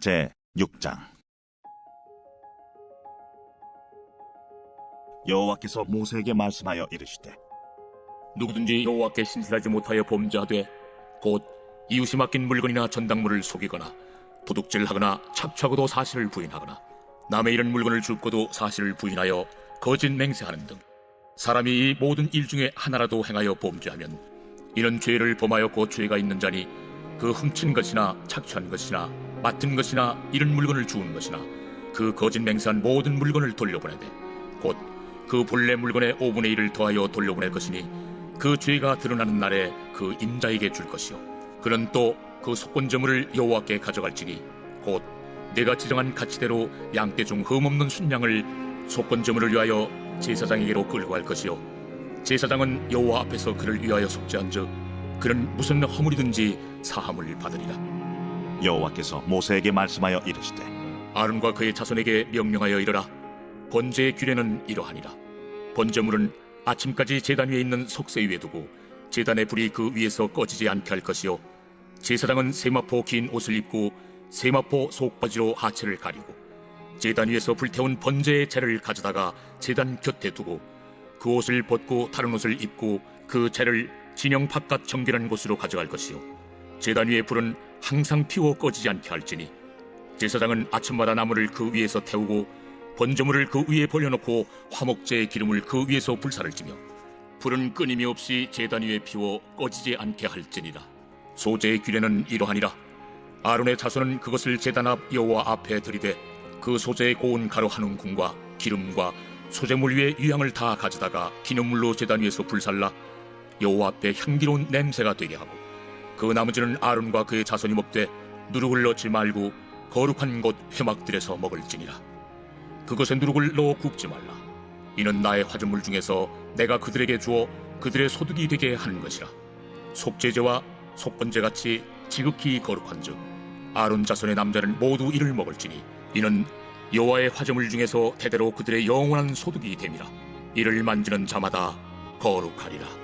제 6장. 여호와께서 모세에게 말씀하여 이르시되 누구든지 여호와께 신실하지 못하여 범죄하되 곧 이웃이 맡긴 물건이나 전당물을 속이거나 도둑질하거나 착취하고도 사실을 부인하거나 남의 이런 물건을 줍고도 사실을 부인하여 거짓 맹세하는 등 사람이 이 모든 일 중에 하나라도 행하여 범죄하면 이런 죄를 범하여 곧 죄가 있는 자니 그 훔친 것이나 착취한 것이나 맡은 것이나 이런 물건을 주운 것이나 그 거짓 맹세한 모든 물건을 돌려보내되 곧 그 본래 물건의 5분의 1을 더하여 돌려보낼 것이니 그 죄가 드러나는 날에 그 임자에게 줄 것이요. 그는 또 그 속건제물을 여호와께 가져갈지니 곧 내가 지정한 가치대로 양떼 중 흠없는 순양을 속건제물을 위하여 제사장에게로 끌고 갈 것이요. 제사장은 여호와 앞에서 그를 위하여 속죄한즉 그는 무슨 허물이든지 사함을 받으리라. 여호와께서 모세에게 말씀하여 이르시되 아론과 그의 자손에게 명령하여 이르라. 번제의 규례는 이러하니라. 번제물은 아침까지 제단 위에 있는 속세 위에 두고 제단의 불이 그 위에서 꺼지지 않게 할 것이요. 제사장은 세마포 긴 옷을 입고 세마포 속바지로 하체를 가리고 제단 위에서 불태운 번제의 재를 가져다가 제단 곁에 두고 그 옷을 벗고 다른 옷을 입고 그 재를 진영 바깥 정결한 곳으로 가져갈 것이요. 제단 위의 불은 항상 피워 꺼지지 않게 할지니. 제사장은 아침마다 나무를 그 위에서 태우고 번제물을 그 위에 벌려놓고 화목제의 기름을 그 위에서 불사를 지며 불은 끊임이 없이 제단 위에 피워 꺼지지 않게 할지니라. 소제의 규례는 이러하니라. 아론의 자손은 그것을 제단 앞 여호와 앞에 들이되 그 소제의 고운 가루 한 움큼과 기름과 소제물 위에 유향을 다 가져다가 기념물로 제단 위에서 불살라 여호와 앞에 향기로운 냄새가 되게 하고 그 나머지는 아론과 그의 자손이 먹되 누룩을 넣지 말고 거룩한 곳 회막들에서 먹을지니라. 그것에 누룩을 넣어 굽지 말라. 이는 나의 화전물 중에서 내가 그들에게 주어 그들의 소득이 되게 하는 것이라. 속죄제와 속건제 같이 지극히 거룩한즉 아론 자손의 남자는 모두 이를 먹을지니 이는 여호와의 화제물 중에서 대대로 그들의 영원한 소득이 됨이라. 이를 만지는 자마다 거룩하리라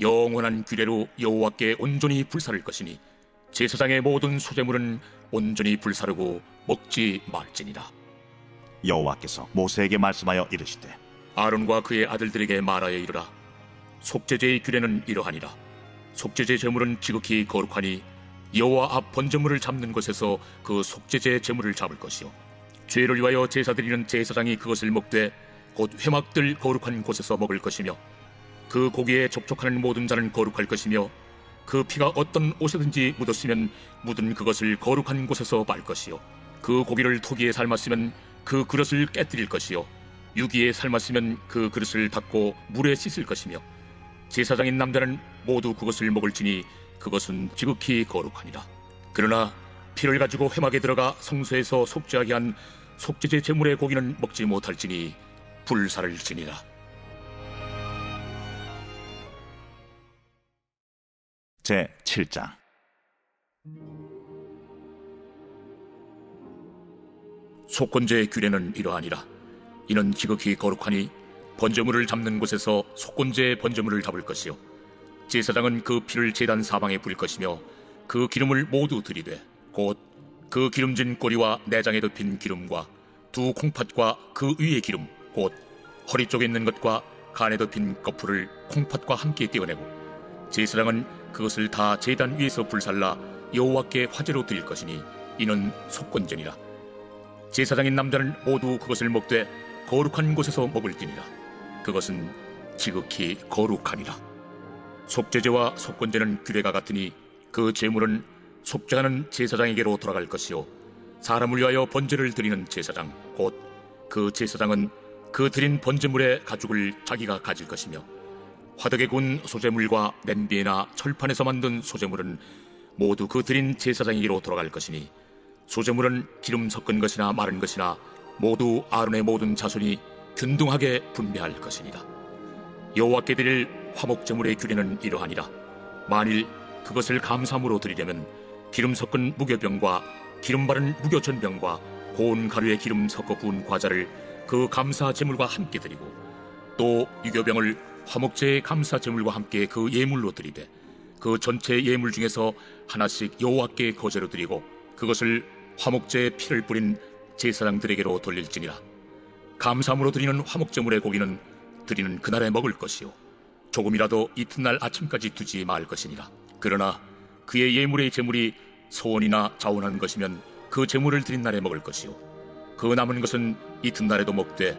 영원한 규례로 여호와께 온전히 불사를 것이니 제사장의 모든 소재물은 온전히 불사르고 먹지 말지니라. 여호와께서 모세에게 말씀하여 이르시되 아론과 그의 아들들에게 말하여 이르라. 속죄제의 규례는 이러하니라. 속죄제 제물은 지극히 거룩하니 여호와 앞 번제물을 잡는 것에서 그 속죄제 제물을 잡을 것이요. 죄를 위하여 제사 드리는 제사장이 그것을 먹되 곧 회막들 거룩한 곳에서 먹을 것이며 그 고기에 접촉하는 모든 자는 거룩할 것이며 그 피가 어떤 옷에든지 묻었으면 묻은 그것을 거룩한 곳에서 말 것이요. 그 고기를 토기에 삶았으면 그 그릇을 깨뜨릴 것이요. 유기에 삶았으면 그 그릇을 닦고 물에 씻을 것이며 제사장인 남자는 모두 그것을 먹을지니 그것은 지극히 거룩하니라. 그러나 피를 가지고 회막에 들어가 성소에서 속죄하게 한 속죄제 제물의 고기는 먹지 못할지니 불사를 지니라 제 7장. 속건제의 규례는 이러하니라. 이는 지극히 거룩하니 번제물을 잡는 곳에서 속건제의 번제물을 잡을 것이요. 제사장은 그 피를 제단 사방에 부릴 것이며 그 기름을 모두 들이되 곧 그 기름진 꼬리와 내장에 덮인 기름과 두 콩팥과 그 위의 기름 곧 허리 쪽에 있는 것과 간에 덮인 거풀을 콩팥과 함께 떼어내고 제사장은 그것을 다 제단 위에서 불살라 여호와께 화제로 드릴 것이니 이는 속건제니라. 제사장인 남자는 모두 그것을 먹되 거룩한 곳에서 먹을지니라. 그것은 지극히 거룩하니라. 속죄제와 속건제는 규례가 같으니 그 제물은 속죄하는 제사장에게로 돌아갈 것이요 사람을 위하여 번제를 드리는 제사장 곧 그 제사장은 그 드린 번제물의 가죽을 자기가 가질 것이며 화덕에 군 소재물과 냄비나 철판에서 만든 소재물은 모두 그 드린 제사장에게로 돌아갈 것이니 소재물은 기름 섞은 것이나 마른 것이나 모두 아론의 모든 자손이 균등하게 분배할 것이니라. 여호와께 드릴 화목제물의 규례는 이러하니라. 만일 그것을 감사함으로 드리려면 기름 섞은 무교병과 기름 바른 무교전병과 고운 가루에 기름 섞어 구운 과자를 그 감사 제물과 함께 드리고 또 유교병을 화목제의 감사 제물과 함께 그 예물로 드리되 그 전체 예물 중에서 하나씩 여호와께 거제로 드리고 그것을 화목제의 피를 뿌린 제사장들에게로 돌릴지니라. 감사함으로 드리는 화목제물의 고기는 드리는 그날에 먹을 것이요. 조금이라도 이튿날 아침까지 두지 말 것이니라. 그러나 그의 예물의 제물이 소원이나 자원한 것이면 그 제물을 드린 날에 먹을 것이요. 그 남은 것은 이튿날에도 먹되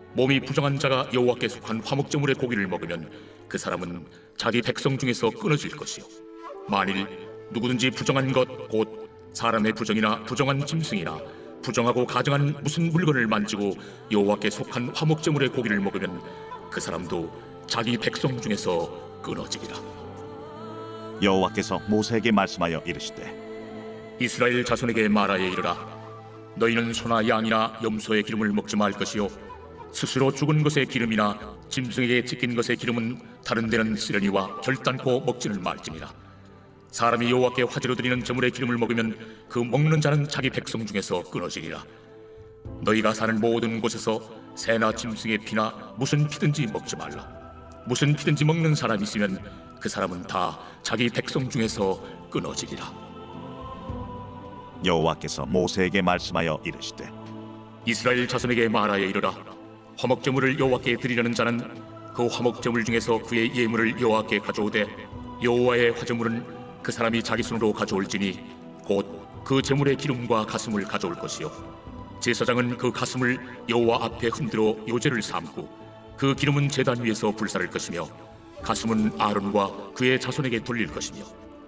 몸이 부정한 자가 여호와께 속한 화목제물의 고기를 먹으면 그 사람은 자기 백성 중에서 끊어질 것이요. 만일 누구든지 부정한 것 곧 사람의 부정이나 부정한 짐승이나 부정하고 가증한 무슨 물건을 만지고 여호와께 속한 화목제물의 고기를 먹으면 그 사람도 자기 백성 중에서 끊어지리라 여호와께서 모세에게 말씀하여 이르시되 이스라엘 자손에게 말하여 이르라. 너희는 소나 양이나 염소의 기름을 먹지 말 것이요 스스로 죽은 것의 기름이나 짐승에게 찢긴 것의 기름은 다른 데는 쓰려니와 결단코 먹지는 말지니라. 사람이 여호와께 화제로 드리는 제물의 기름을 먹으면 그 먹는 자는 자기 백성 중에서 끊어지리라. 너희가 사는 모든 곳에서 새나 짐승의 피나 무슨 피든지 먹지 말라. 무슨 피든지 먹는 사람이 있으면 그 사람은 다 자기 백성 중에서 끊어지리라. 여호와께서 모세에게 말씀하여 이르시되 이스라엘 자손에게 말하여 이르라 화목제물을 여호와께 드리려는 자는 그 화목제물 중에서 그의 예물을 여호와께 가져오되 여호와의 화제물은 그 사람이 자기 손으로 가져올지니 곧 그 제물의 기름과 가슴을 가져올 것이요. 제사장은 그 가슴을 여호와 앞에 흔들어 요제를 삼고 그 기름은 제단 위에서 불사를 것이며 가슴은 아론과 그의 자손에게 돌릴 것이며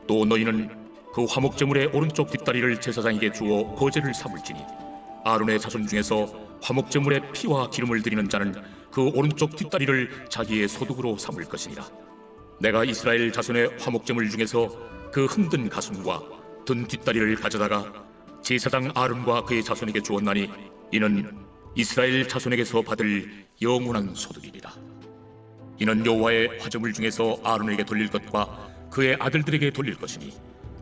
또 너희는 그 화목제물의 오른쪽 뒷다리를 제사장에게 주어 거제를 삼을지니 아론의 자손 중에서 화목제물의 피와 기름을 드리는 자는 그 오른쪽 뒷다리를 자기의 소득으로 삼을 것이니라. 내가 이스라엘 자손의 화목제물 중에서 그 흔든 가슴과 든 뒷다리를 가져다가 제사장 아론과 그의 자손에게 주었나니 이는 이스라엘 자손에게서 받을 영원한 소득이니라. 이는 여호와의 화제물 중에서 아론에게 돌릴 것과 그의 아들들에게 돌릴 것이니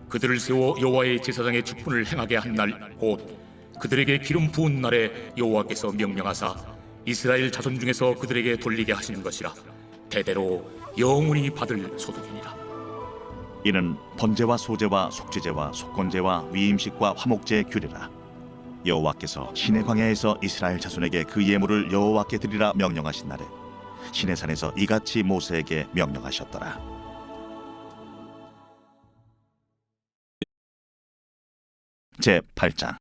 그들을 세워 여호와의 제사장의 직분을 행하게 한 날 곧 그들에게 기름 부은 날에 여호와께서 명령하사 이스라엘 자손 중에서 그들에게 돌리게 하시는 것이라 대대로 영원히 받을 소득이니라. 이는 번제와 소제와 속죄제와 속건제와 위임식과 화목제의 규례라. 여호와께서 시내 광야에서 이스라엘 자손에게 그 예물을 여호와께 드리라 명령하신 날에 시내 산에서 이같이 모세에게 명령하셨더라. 제 8장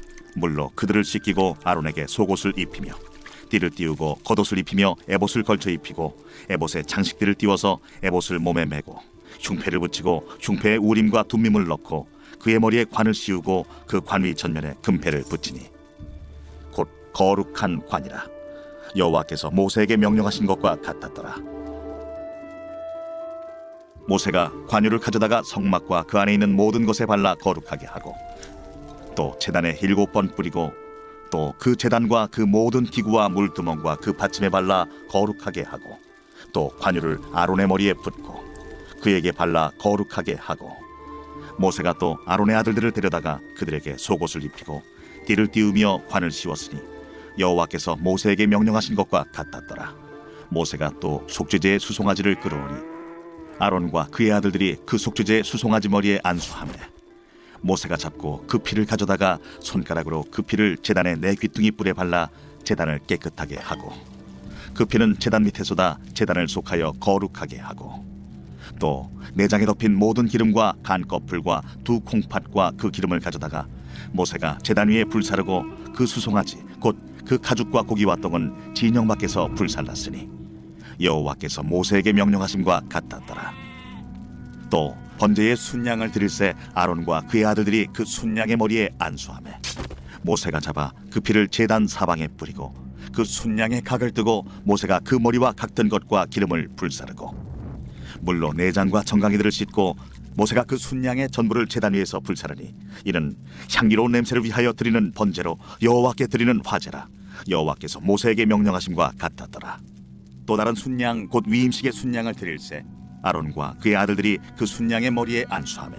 물로 그들을 씻기고 아론에게 속옷을 입히며 띠를 띄우고 겉옷을 입히며 에봇을 걸쳐 입히고 에봇에 장식들을 띄워서 에봇을 몸에 메고 흉패를 붙이고 흉패에 우림과 둠밈을 넣고 그의 머리에 관을 씌우고 그 관위 전면에 금패를 붙이니 곧 거룩한 관이라. 여호와께서 모세에게 명령하신 것과 같았더라. 모세가 관유를 가져다가 성막과 그 안에 있는 모든 것에 발라 거룩하게 하고 또 제단에 일곱 번 뿌리고 또그 제단과 그 모든 기구와 물두멍과 그 받침에 발라 거룩하게 하고 또 관유를 아론의 머리에 붓고 그에게 발라 거룩하게 하고 모세가 또 아론의 아들들을 데려다가 그들에게 속옷을 입히고 띠를 띄우며 관을 씌웠으니 여호와께서 모세에게 명령하신 것과 같았더라. 모세가 또 속죄제의 수송아지를 끌어오니 아론과 그의 아들들이 그 속죄제의 수송아지 머리에 안수하매 모세가 잡고 그 피를 가져다가 손가락으로 그 피를 제단의 네 귀퉁이 뿔에 발라 제단을 깨끗하게 하고 그 피는 제단 밑에 쏟아 제단을 속하여 거룩하게 하고 또 내장에 덮인 모든 기름과 간 거풀과 두 콩팥과 그 기름을 가져다가 모세가 제단 위에 불사르고 그 수송아지 곧 그 가죽과 고기와 똥은 진영 밖에서 불살랐으니 여호와께서 모세에게 명령하심과 같았더라. 또 번제의 순양을 드릴새 아론과 그의 아들들이 그 순양의 머리에 안수하매 모세가 잡아 그 피를 제단 사방에 뿌리고 그 순양의 각을 뜨고 모세가 그 머리와 각든 것과 기름을 불사르고 물로 내장과 정강이들을 씻고 모세가 그 순양의 전부를 제단 위에서 불사르니 이는 향기로운 냄새를 위하여 드리는 번제로 여호와께 드리는 화제라. 여호와께서 모세에게 명령하심과 같았더라. 또 다른 순양 곧 위임식의 순양을 드릴새 아론과 그의 아들들이 그 순양의 머리에 안수하매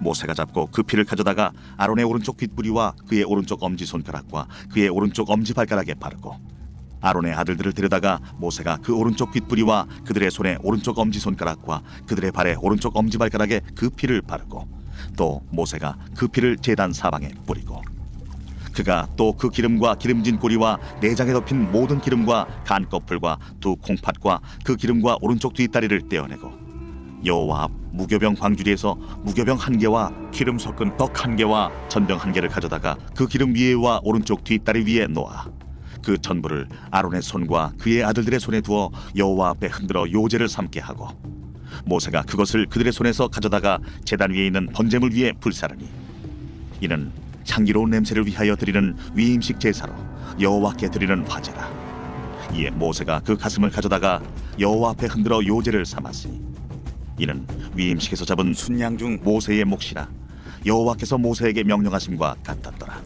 모세가 잡고 그 피를 가져다가 아론의 오른쪽 귓부리와 그의 오른쪽 엄지 손가락과 그의 오른쪽 엄지 발가락에 바르고 아론의 아들들을 데려다가 모세가 그 오른쪽 귓부리와 그들의 손에 오른쪽 엄지 손가락과 그들의 발에 오른쪽 엄지 발가락에 그 피를 바르고 또 모세가 그 피를 제단 사방에 뿌리고 그가 또 그 기름과 기름진 꼬리와 내장에 덮인 모든 기름과 간 거풀과 두 콩팥과 그 기름과 오른쪽 뒷다리를 떼어내고 여호와 앞 무교병 광주리에서 무교병 한 개와 기름 섞은 떡 한 개와 전병 한 개를 가져다가 그 기름 위에와 오른쪽 뒷다리 위에 놓아 그 전부를 아론의 손과 그의 아들들의 손에 두어 여호와 앞에 흔들어 요제를 삼게 하고 모세가 그것을 그들의 손에서 가져다가 제단 위에 있는 번제물 위에 불사르니 이는 향기로운 냄새를 위하여 드리는 위임식 제사로 여호와께 드리는 화제라. 이에 모세가 그 가슴을 가져다가 여호와 앞에 흔들어 요제를 삼았으니 이는 위임식에서 잡은 순양 중 모세의 몫이라 여호와께서 모세에게 명령하심과 같았더라.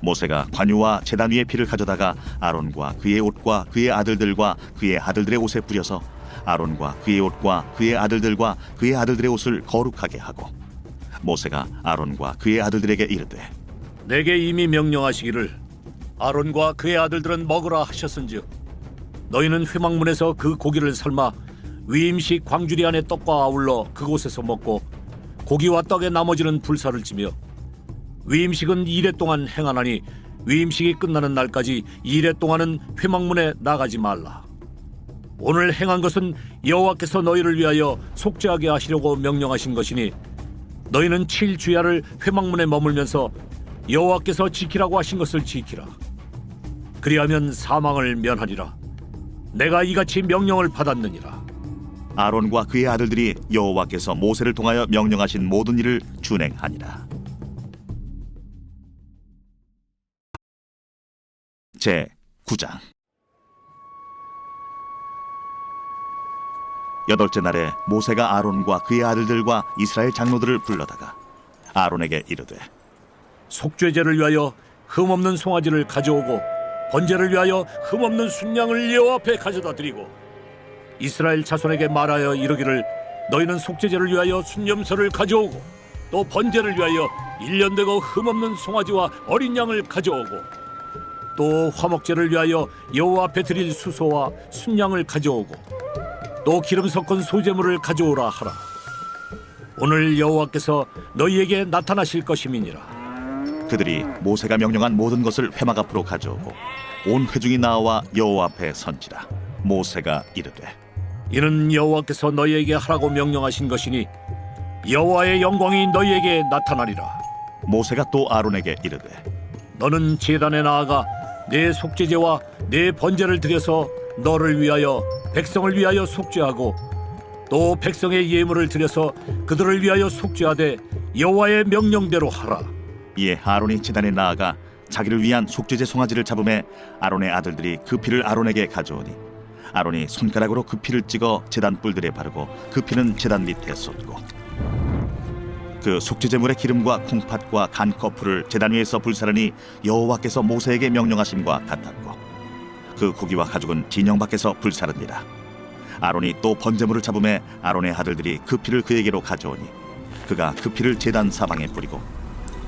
모세가 관유와 제단 위의 피를 가져다가 아론과 그의 옷과 그의 아들들과 그의 아들들의 옷에 뿌려서 아론과 그의 옷과 그의 아들들과 그의 아들들의 옷을 거룩하게 하고 모세가 아론과 그의 아들들에게 이르되 내게 이미 명령하시기를 아론과 그의 아들들은 먹으라 하셨은즉 너희는 회막문에서 그 고기를 삶아 위임식 광주리 안의 떡과 아울러 그곳에서 먹고 고기와 떡의 나머지는 불사를 지며 위임식은 이래 동안 행하나니 위임식이 끝나는 날까지 이래 동안은 회막문에 나가지 말라. 오늘 행한 것은 여호와께서 너희를 위하여 속죄하게 하시려고 명령하신 것이니 너희는 칠 주야를 회막문에 머물면서 여호와께서 지키라고 하신 것을 지키라. 그리하면 사망을 면하리라. 내가 이같이 명령을 받았느니라. 아론과 그의 아들들이 여호와께서 모세를 통하여 명령하신 모든 일을 준행하니라. 제 9장 여덟째 날에 모세가 아론과 그의 아들들과 이스라엘 장로들을 불러다가 아론에게 이르되 속죄제를 위하여 흠없는 송아지를 가져오고 번제를 위하여 흠없는 순양을 여호와 앞에 가져다 드리고 이스라엘 자손에게 말하여 이르기를 너희는 속죄제를 위하여 순념서를 가져오고 또 번제를 위하여 일년되고 흠없는 송아지와 어린 양을 가져오고 또 화목제를 위하여 여호와 앞에 드릴 수소와 순양을 가져오고 또 기름 섞은 소제물을 가져오라 하라. 오늘 여호와께서 너희에게 나타나실 것임이니라. 그들이 모세가 명령한 모든 것을 회막 앞으로 가져오고 온 회중이 나와 여호와 앞에 선지라. 모세가 이르되 이는 여호와께서 너희에게 하라고 명령하신 것이니 여호와의 영광이 너희에게 나타나리라. 모세가 또 아론에게 이르되 너는 제단에 나아가 내 속죄제와 내 번제를 드려서 너를 위하여 백성을 위하여 속죄하고 또 백성의 예물을 드려서 그들을 위하여 속죄하되 여호와의 명령대로 하라. 이에 아론이 제단에 나아가 자기를 위한 속죄제 송아지를 잡음에 아론의 아들들이 그 피를 아론에게 가져오니 아론이 손가락으로 그 피를 찍어 제단 뿔들에 바르고 그 피는 제단 밑에 쏟고 그 속죄제물의 기름과 콩팥과 간 커플을 제단 위에서 불사르니 여호와께서 모세에게 명령하심과 같았고 그 고기와 가죽은 진영 밖에서 불사르니라 아론이 또 번제물을 잡음에 아론의 아들들이 그 피를 그에게로 가져오니 그가 그 피를 제단 사방에 뿌리고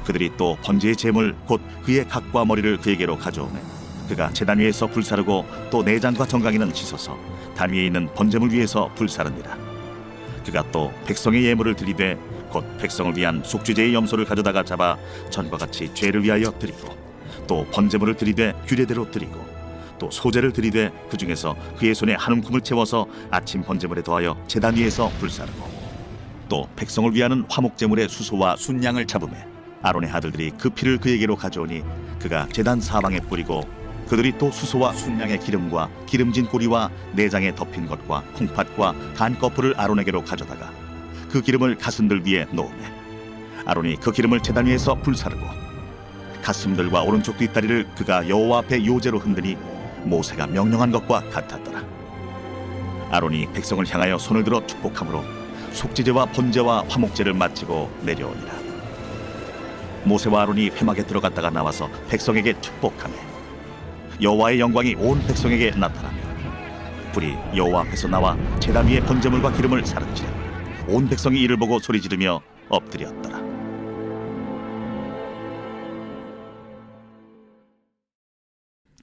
그들이 또 번제의 제물 곧 그의 각과 머리를 그에게로 가져오매 그가 제단 위에서 불사르고 또 내장과 정강이는 씻어서 단 위에 있는 번제물 위에서 불사릅니다. 그가 또 백성의 예물을 드리되 곧 백성을 위한 속죄제의 염소를 가져다가 잡아 전과 같이 죄를 위하여 드리고 또 번제물을 드리되 규례대로 드리고 또 소제를 드리되 그 중에서 그의 손에 한 움큼을 채워서 아침 번제물에 더하여 제단 위에서 불사르고 또 백성을 위하는 화목제물의 수소와 순양을 잡음에 아론의 아들들이 그 피를 그에게로 가져오니 그가 제단 사방에 뿌리고 그들이 또 수소와 순양의 기름과 기름진 꼬리와 내장에 덮인 것과 콩팥과 간 거풀을 아론에게로 가져다가 그 기름을 가슴들 위에 놓으매 아론이 그 기름을 제단 위에서 불사르고 가슴들과 오른쪽 뒷다리를 그가 여호와 앞에 요제로 흔드니 모세가 명령한 것과 같았더라. 아론이 백성을 향하여 손을 들어 축복함으로 속죄제와 번제와 화목제를 마치고 내려오니라. 모세와 아론이 회막에 들어갔다가 나와서 백성에게 축복하며 여호와의 영광이 온 백성에게 나타나며 불이 여호와 앞에서 나와 제단 위에 번제물과 기름을 사른지라 온 백성이 이를 보고 소리 지르며 엎드렸더라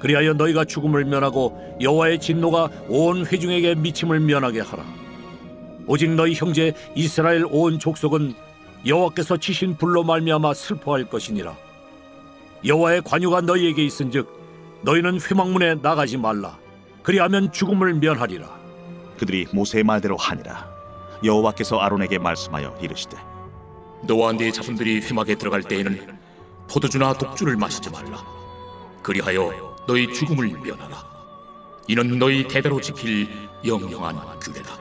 그리하여 너희가 죽음을 면하고 여호와의 진노가 온 회중에게 미침을 면하게 하라. 오직 너희 형제 이스라엘 온 족속은 여호와께서 치신 불로 말미암아 슬퍼할 것이니라. 여호와의 관유가 너희에게 있은즉 너희는 회막문에 나가지 말라. 그리하면 죽음을 면하리라. 그들이 모세의 말대로 하니라. 여호와께서 아론에게 말씀하여 이르시되 너와 네 자손들이 회막에 들어갈 때에는 포도주나 독주를 마시지 말라. 그리하여 너희 죽음을 면하라. 이는 너희 대대로 지킬 영영한 규례다.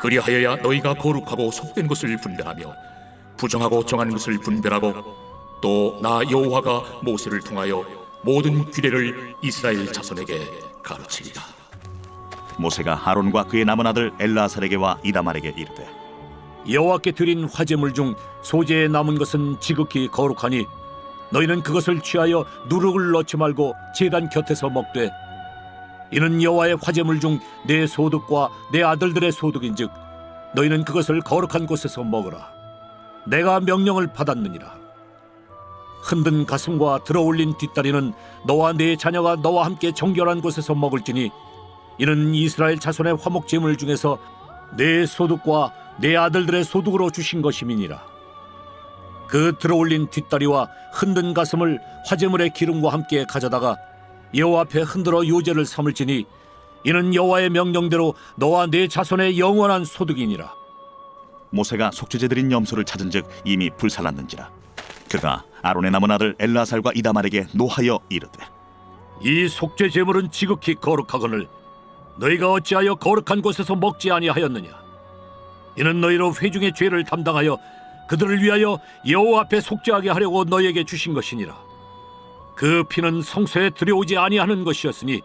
그리하여야 너희가 거룩하고 속된 것을 분별하며 부정하고 정한 것을 분별하고 또 나 여호와가 모세를 통하여 모든 규례를 이스라엘 자손에게 가르치리라. 모세가 아론과 그의 남은 아들 엘라살에게와 이다말에게 이르되 여호와께 드린 화제물 중 소재에 남은 것은 지극히 거룩하니 너희는 그것을 취하여 누룩을 넣지 말고 제단 곁에서 먹되 이는 여호와의 화제물 중 내 소득과 내 아들들의 소득인즉 너희는 그것을 거룩한 곳에서 먹으라 내가 명령을 받았느니라 흔든 가슴과 들어올린 뒷다리는 너와 네 자녀가 너와 함께 정결한 곳에서 먹을지니 이는 이스라엘 자손의 화목 제물 중에서 내 소득과 내 아들들의 소득으로 주신 것임이니라. 그 들어올린 뒷다리와 흔든 가슴을 화제물의 기름과 함께 가져다가 여호와 앞에 흔들어 요제를 삼을지니 이는 여호와의 명령대로 너와 네 자손의 영원한 소득이니라. 모세가 속죄제 드린 염소를 찾은즉 이미 불살랐는지라 그가 아론의 남은 아들 엘라살과 이다말에게 노하여 이르되 이 속죄 제물은 지극히 거룩하거늘 너희가 어찌하여 거룩한 곳에서 먹지 아니하였느냐 이는 너희로 회중의 죄를 담당하여 그들을 위하여 여호와 앞에 속죄하게 하려고 너희에게 주신 것이니라. 그 피는 성소에 들여오지 아니하는 것이었으니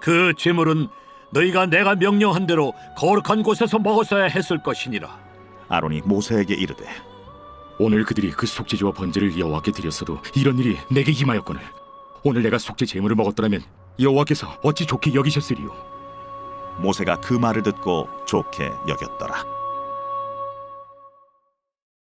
그 제물은 너희가 내가 명령한 대로 거룩한 곳에서 먹었어야 했을 것이니라. 아론이 모세에게 이르되 오늘 그들이 그 속죄제와 번제를 여호와께 드렸어도 이런 일이 내게 임하였거늘. 오늘 내가 속죄 제물을 먹었더라면 여호와께서 어찌 좋게 여기셨으리요? 모세가 그 말을 듣고 좋게 여겼더라